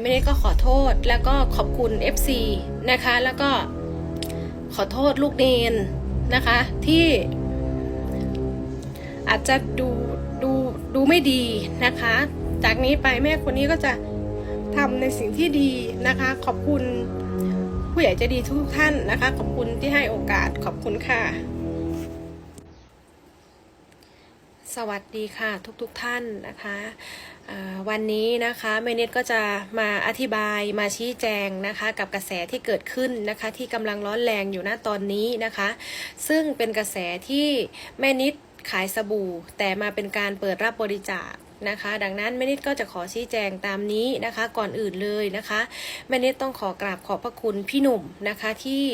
แม่นิดก็ขอโทษแล้วก็ขอบคุณ FC นะคะ แล้วก็ขอโทษลูกเนนนะคะ ที่อาจจะดูดูดูไม่ดีนะคะ จากนี้ไปแม่คนนี้ก็จะทำในสิ่งที่ดีนะคะ ขอบคุณผู้ใหญ่ใจดีทุกท่านนะคะ ขอบคุณที่ให้โอกาสขอบคุณค่ะ สวัสดีค่ะทุกๆทท่านนะคะวันนี้นะคะเมนิดก็จะมาอธิบายมาชี้แจงนะคะ กับกระแสที่เกิดขึ้นนะคะ ที่กำลังร้อนแรงอยู่ณตอนนี้นะคะ ซึ่งเป็นกระแสที่แม่นิดขายสบู่ แต่มาเป็นการเปิดรับบริจาคนะคะ ดังนั้นแม่นิดก็จะขอชี้แจงตามนี้นะคะ ก่อนอื่นเลยนะคะแม่นิดต้องขอกราบขอบพระคุณพี่หนุ่มนะคะที่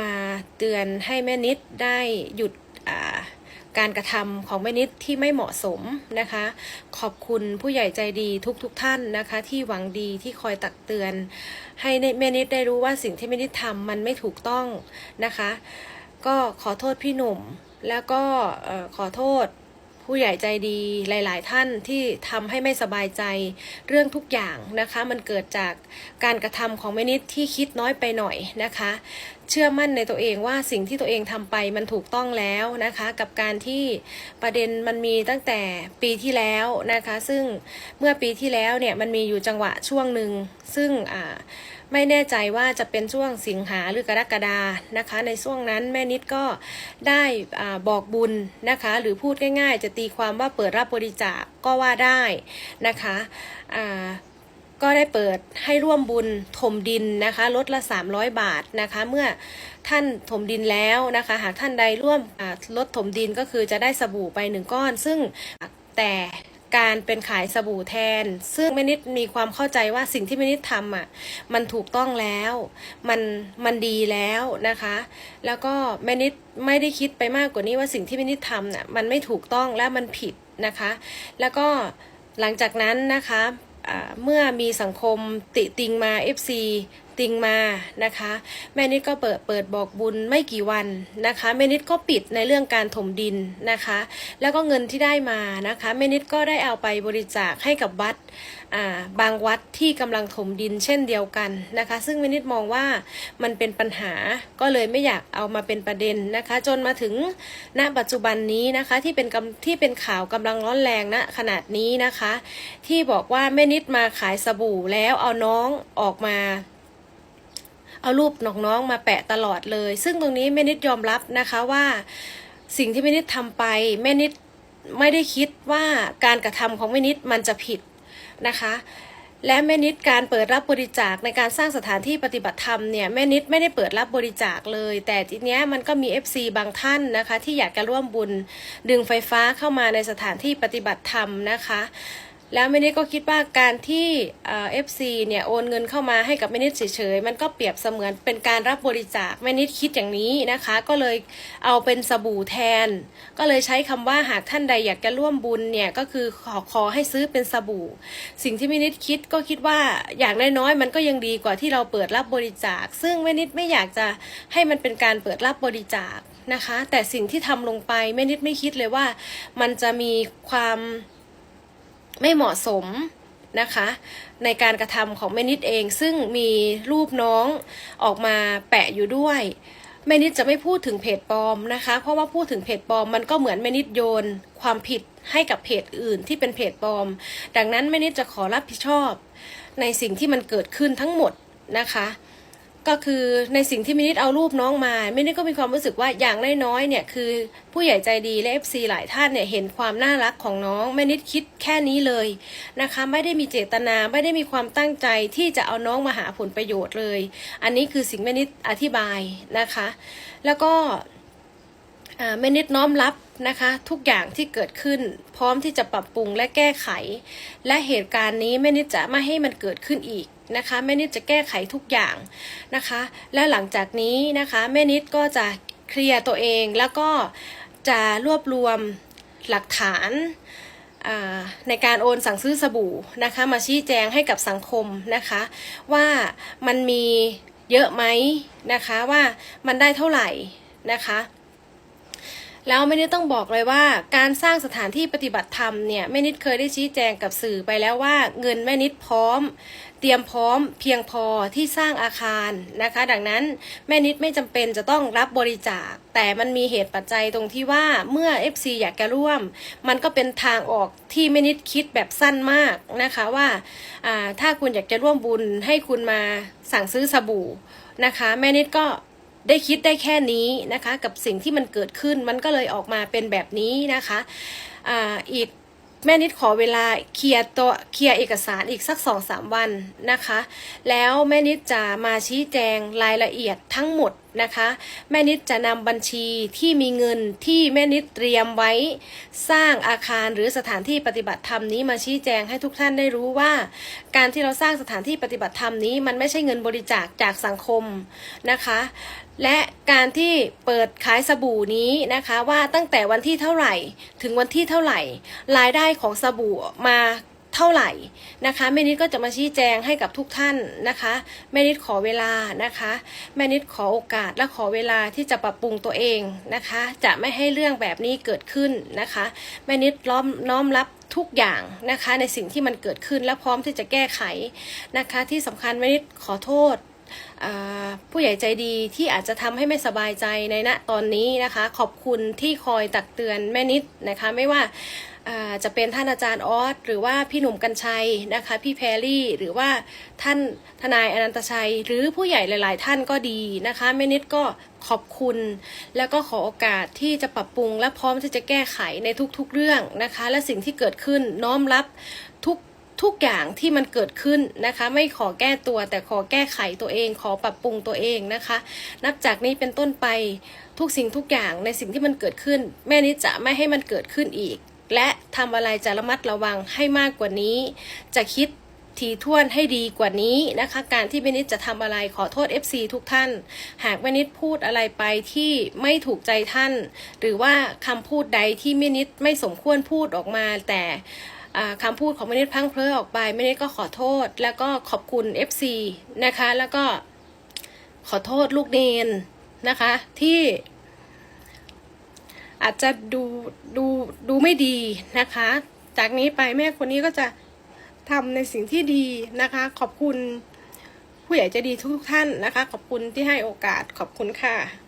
มาเตือนให้แม่นิดได้หยุดอ่า การกระทำของแม่นิดที่ไม่เหมาะสมนะคะ ขอบคุณผู้ใหญ่ใจดีทุกๆทท่านนะคะ ที่หวังดีที่คอยตักเตือน ให้แม่นิดได้รู้ว่าสิ่งที่แม่นิดทำมันไม่ถูกต้องนะคะ ก็ขอโทษพี่หนุ่มแล้วก็ขอโทษผู้ใหญ่ใจดีหลาย ๆ ท่านที่ทำให้ไม่สบายใจเรื่องทุกอย่างนะคะ มันเกิดจากการกระทำของแม่นิดที่คิดน้อยไปหน่อยนะคะ เชื่อมั่นในตัวเองว่าสิ่งที่ตัวเองทำไปมันถูกต้องแล้วนะคะ กับการที่ประเด็นมันมีตั้งแต่ปีที่แล้วนะคะ ซึ่งเมื่อปีที่แล้วเนี่ยมันมีอยู่จังหวะช่วงหนึ่งซึ่งอ่าไม่แน่ใจว่าจะเป็นช่วงสิงหาหรือกรกฎานะคะ ในช่วงนั้นแม่นิดก็ได้อบอกบุญนะคะ หรือพูดง่ายๆ จะตีความว่าเปิดรับบริจาคก็ว่าได้นะคะอ่า ก็ได้เปิดให้ร่วมบุญถมดินนะคะลดละ 300 บาทนะคะ เมื่อท่านถมดินแล้วนะคะ หากท่านใดร่วมลดถมดินก็คือจะได้สบู่ไปหนึ่งก้อน ซึ่งแต่การเป็นขายสบู่แทน ซึ่งแม่นิดมีความเข้าใจว่าสิ่งที่แม่นิดทำอะมันถูกต้องแล้ว มันมันดีแล้วนะคะ แล้วก็แม่นิดไม่ได้คิดไปมากกว่านี้ว่าสิ่งที่แม่นิดทำน่ะมันไม่ถูกต้องและมันผิดนะคะ แล้วก็หลังจากนั้นนะคะ เมื่อมีสังคมติติงมา FC ติงมานะคะ แม่นิดก็เปิดเปิดบอกบุญไม่กี่วันนะคะแม่นิดก็ปิดในเรื่องการถมดินนะคะ แล้วก็เงินที่ได้มานะคะแม่นิดก็ได้เอาไปบริจาคให้กับวัดาบางวัดที่กำลังถมดินเช่นเดียวกันนะคะ ซึ่งวินิดมองว่ามันเป็นปัญหาก็เลยไม่อยากเอามาเป็นประเด็นนะคะ จนมาถึงณปัจจุบันนี้นะคะที่เป็นกำที่เป็นข่าวกำลังร้อนแรงณขนาดนี้นะคะ ที่บอกว่าแม่นิดมาขายสบู่แล้วเอาน้องออกมา เอารูปน้องๆมาแปะตลอดเลย ซึ่งตรงนี้แม่นิดยอมรับนะคะว่า สิ่งที่แม่นิดทำไปแม่นิดไม่ได้คิดว่าการกระทำของแม่นิดมันจะผิดนะคะและแม่นิดการเปิดรับบริจาคในการสร้างสถานที่ปฏิบัติธรรมเนี่ยแม่นิดไม่ได้เปิดรับบริจาคเลย แต่ทีเนี้ยมันก็มี FC บางท่านนะคะ ที่อยากจะร่วมบุญดึงไฟฟ้าเข้ามาในสถานที่ปฏิบัติธรรมนะคะ แล้วแม่นิดก็คิดว่าการที่เอฟซีเนี่ยโอนเงินเข้ามาให้กับแม่นิดเฉยๆมันก็เปรียบเสมือนเป็นการรับบริจาคแม่นิดคิดอย่างนี้นะคะ ก็เลยเอาเป็นสบู่แทน ก็เลยใช้คำว่าหากท่านใดอยากจะร่วมบุญเนี่ยก็คือขอขอให้ซื้อเป็นสบู่ สิ่งที่แม่นิดคิดก็คิดว่าอย่างน้อยๆมันก็ยังดีกว่าที่เราเปิดรับบริจาค ซึ่งแม่นิดไม่อยากจะให้มันเป็นการเปิดรับบริจาคนะคะ แต่สิ่งที่ทำลงไปแม่นิดไม่คิดเลยว่า มันจะมีความ ไม่เหมาะสมนะคะ ในการกระทำของแม่นิดเอง ซึ่งมีรูปน้องออกมาแปะอยู่ด้วยแม่นิดจะไม่พูดถึงเพจปลอมนะคะ เพราะว่าพูดถึงเพจปลอมมันก็เหมือนแม่นิดโยน ความผิดให้กับเพจอื่นที่เป็นเพจปลอม ดังนั้นแม่นิดจะขอรับผิดชอบ ในสิ่งที่มันเกิดขึ้นทั้งหมดนะคะ ก็คือในสิ่งที่มินิดเอารูปน้องมามินิดก็มีความรู้สึกว่าอย่างน้อยๆเนี่ยคือผู้ใหญ่ใจดีและ FC หลายท่านเนี่ยเห็นความน่ารักของน้องมินิดคิดแค่นี้เลยนะคะ ไม่ได้มีเจตนาไม่ได้มีความตั้งใจที่จะเอาน้องมาหาผลประโยชน์เลย อันนี้คือสิ่งมินิดอธิบายนะคะ แล้วก็ แม่นิดน้อมรับนะคะ ทุกอย่างที่เกิดขึ้น พร้อมที่จะปรับปรุงและแก้ไข และเหตุการณ์นี้แม่นิดจะไม่ให้มันเกิดขึ้นอีกนะคะแม่นิดจะแก้ไขทุกอย่างนะคะ และหลังจากนี้นะคะแม่นิดก็จะเคลียร์ตัวเองแล้วก็จะรวบรวมหลักฐานในการโอนสั่งซื้อสบู่นะคะมาชี้แจงให้กับสังคมนะคะ ว่ามันมีเยอะไหมนะคะว่ามันได้เท่าไหร่นะคะ แล้วแม่นิดต้องบอกเลยว่าการสร้างสถานที่ปฏิบัติธรรมเนี่ยแม่นิดเคยได้ชี้แจงกับสื่อไปแล้วว่า เงินแม่นิดพร้อม เตรียมพร้อม เพียงพอที่สร้างอาคารนะคะ ดังนั้นแม่นิดไม่จำเป็นจะต้องรับบริจาค แต่มันมีเหตุปัจจัยตรงที่ว่าเมื่อ FC อยากจะร่วม มันก็เป็นทางออกที่แม่นิดคิดแบบสั้นมากนะคะว่าอ่าถ้าคุณอยากจะร่วมบุญให้คุณมาสั่งซื้อสบู่นะคะ แม่นิดก็ ได้คิดได้แค่นี้นะคะ กับสิ่งที่มันเกิดขึ้นมันก็เลยออกมาเป็นแบบนี้นะคะอ่าอีกแม่นิดขอเวลาเคลียร์ตัวเคลียร์เอกสารอีกสักสองสามวันนะคะ แล้วแม่นิดจะมาชี้แจงรายละเอียดทั้งหมดนะคะ แม่นิดจะนำบัญชีที่มีเงินที่แม่นิดเตรียมไว้สร้างอาคารหรือสถานที่ปฏิบัติธรรมนี้มาชี้แจงให้ทุกท่านได้รู้ว่า การที่เราสร้างสถานที่ปฏิบัติธรรมนี้มันไม่ใช่เงินบริจาคจากสังคมนะคะ และการที่เปิดขายสบู่นี้นะคะว่าตั้งแต่วันที่เท่าไหร่ถึงวันที่เท่าไหร่ รายได้ของสบู่มาเท่าไหร่นะคะแม่นิดก็จะมาชี้แจงให้กับทุกท่านนะคะแม่นิดขอเวลานะคะแม่นิดขอโอกาสและขอเวลาที่จะปรับปรุงตัวเองนะคะ จะไม่ให้เรื่องแบบนี้เกิดขึ้นนะคะแม่นิดล้อมน้อมรับทุกอย่างนะคะในสิ่งที่มันเกิดขึ้นและพร้อมที่จะแก้ไขนะคะ ที่สำคัญแม่นิดขอโทษ ผู้ใหญ่ใจดีที่อาจจะทำให้ไม่สบายใจในณตอนนี้นะคะ ขอบคุณที่คอยตักเตือนแม่นิดนะคะไม่ว่าอ่าจะเป็นท่านอาจารย์ออสหรือว่าพี่หนุ่มกัญชัยนะคะ พี่แพรรี่หรือว่าท่านทนายอนันตชัย หรือผู้ใหญ่หลาย ๆ ท่านก็ดีนะคะแม่นิดก็ขอบคุณ แล้วก็ขอโอกาสที่จะปรับปรุง และพร้อมที่จะแก้ไขในทุกๆเรื่องนะคะ และสิ่งที่เกิดขึ้นน้อมรับทุก ทุกอย่างที่มันเกิดขึ้นนะคะ ไม่ขอแก้ตัวแต่ขอแก้ไขตัวเอง ขอปรับปรุงตัวเองนะคะ นับจากนี้เป็นต้นไปทุกสิ่งทุกอย่างในสิ่งที่มันเกิดขึ้น แม่นิดจะไม่ให้มันเกิดขึ้นอีก และทำอะไรจะระมัดระวังให้มากกว่านี้ จะคิดทีท่วนให้ดีกว่านี้นะคะ การที่แม่นิดจะทำอะไรขอโทษ FC ทุกท่าน หากแม่นิดพูดอะไรไปที่ไม่ถูกใจท่าน หรือว่าคำพูดใดที่แม่นิดไม่สมควรพูดออกมาแต่ อ่าคำพูดของแม่นิดพลังเพลอออกไปแม่นิดก็ขอโทษ แล้วก็ขอบคุณ FC นะคะ แล้วก็ขอโทษลูกเนนนะคะ ที่อาจจะดูดูดูไม่ดีนะคะ จากนี้ไปแม่คนนี้ก็จะทำในสิ่งที่ดีนะคะ ขอบคุณผู้ใหญ่ใจดีทุกท่านนะคะ ขอบคุณที่ให้โอกาสขอบคุณค่ะ